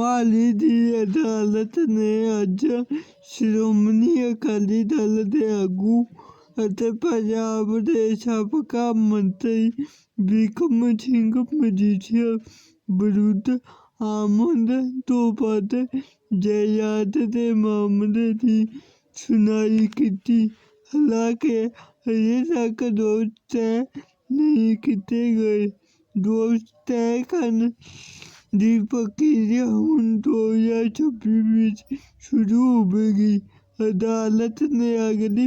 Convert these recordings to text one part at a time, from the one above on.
محالی عدالت نے اج شم اکالی دل کے آگو اور پنجاب کے سابقہ منتری بکم سنگھ مجھے ورد آمد تو بعد جائیداد کے معاملے کی سنائی کی حالانکہ اجے تک دوست طے نہیں گئے دو تے کر پرکری ہوں دو ہزار چھبیس شروع ہوئی عدالت نے اگلی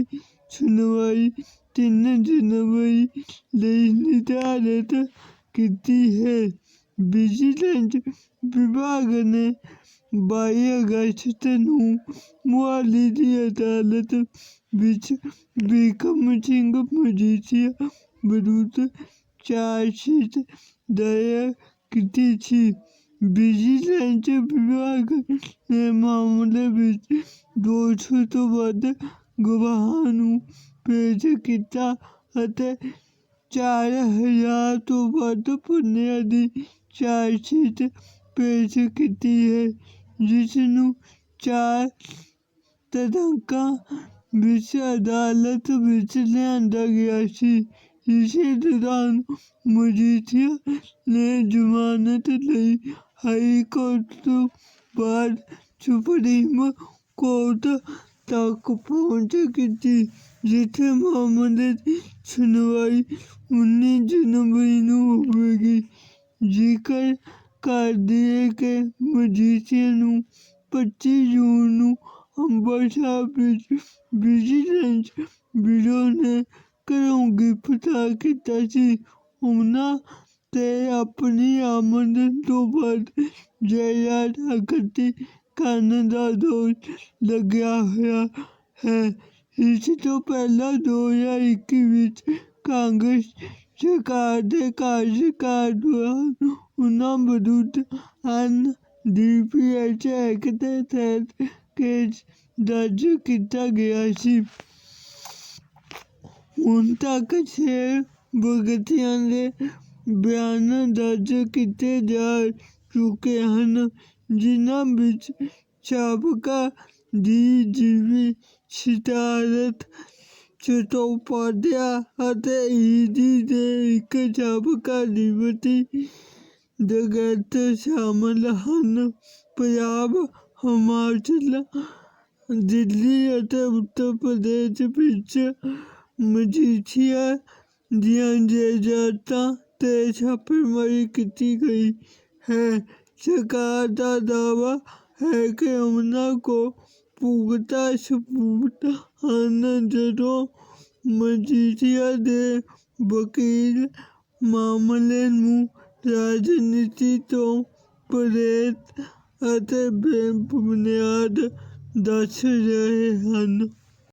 سنوائی تین جنوری لیدالت کی ہے وجیلس وباگ نے بائی اگست نوالی عدالت بکرم سنگھ مجیٹ وردھ چارجشیٹ دہ ਕੀਤੀ ਸੈਂਚ ਵਿਭਾਗ ਦੇ ਮਾਮਲੇ ਵਿੱਚ 200 ਤੋਂ ਵੱਧ ਗਵਾਹਾਂ ਨੂੰ ਪੇਜ ਕੀਤਾ ਅਤੇ 4000 ਤੋਂ ਵੱਧ ਪੰਨਿਆਂ ਦੀ ਚਾਰਜਸ਼ੀਟ ਪੇਜ ਕੀਤੀ ਹੈ ਜਿਸ ਨੂੰ ਚਾਰ ਤਦਾਂਕਾਂ ਵਿੱਚ ਅਦਾਲਤ ਵਿੱਚ ਲਿਆਂਦਾ ਗਿਆ ਸੀ اسی دوران مجھے نے ضمانت ہائی کورٹ تو بعد سپریم کورٹ تک پہنچ کی معاملے کی سنوائی انیس جنوری نو ہوگی ذکر کر دیے کہ نو پچیس جون امرسہ وجیلینس نے ਘਰੋਗੀ ਪਤਾ ਕੀਤਾ ਸੀ ਉਹਨਾਂ 'ਤੇ ਆਪਣੀ ਆਮਦਨ ਤੋਂ ਵੱਧ ਜਾਇਦਾਦ ਇਕੱਠੀ ਕਰਨ ਦਾ ਦੋਸ਼ ਲੱਗਿਆ ਹੋਇਆ ਹੈ ਇਸ ਤੋਂ ਪਹਿਲਾਂ 2021 ਵਿੱਚ ਕਾਂਗਰਸ ਸਰਕਾਰ ਦੇ ਕਾਰਜਕਾਲ ਦੌਰਾਨ ਉਹਨਾਂ ਵਿਰੁੱਧ N D P S act ਦੇ ਤਹਿਤ ਕੇਸ ਦਰਜ ਕੀਤਾ ਗਿਆ ਸੀ ਹੁਣ ਤੱਕ ਛੇ ਭਗਤੀਆਂ ਦੇ ਬਿਆਨ ਦਰਜ ਕੀਤੇ ਜਾ ਚੁੱਕੇ ਹਨ ਜਿਨ੍ਹਾਂ ਵਿੱਚ ਸਾਬਕਾ ਦੀ ਜੀਵੀ ਸਿਤਾਰਤ ਚਟੋਪਾਧਿਆ ਅਤੇ ਈਡੀ ਦੇ ਇੱਕ ਸਾਬਕਾ ਡਿਪਟੀ ਡਾਇਰੈਕਟ ਸ਼ਾਮਲ ਹਨ ਪੰਜਾਬ ਹਿਮਾਚਲ ਦਿੱਲੀ ਅਤੇ ਉੱਤਰ ਪ੍ਰਦੇਸ਼ ਵਿੱਚ مجھے دن جائزاد چھاپے ماری گئی ہے سرکار کا دعوی ہے کہ انہوں کو پوگتا آنا جدو جب دے وکیل معاملے میں راجنیتی بنیاد ਦੱਸ ਰਹੇ ਹਨ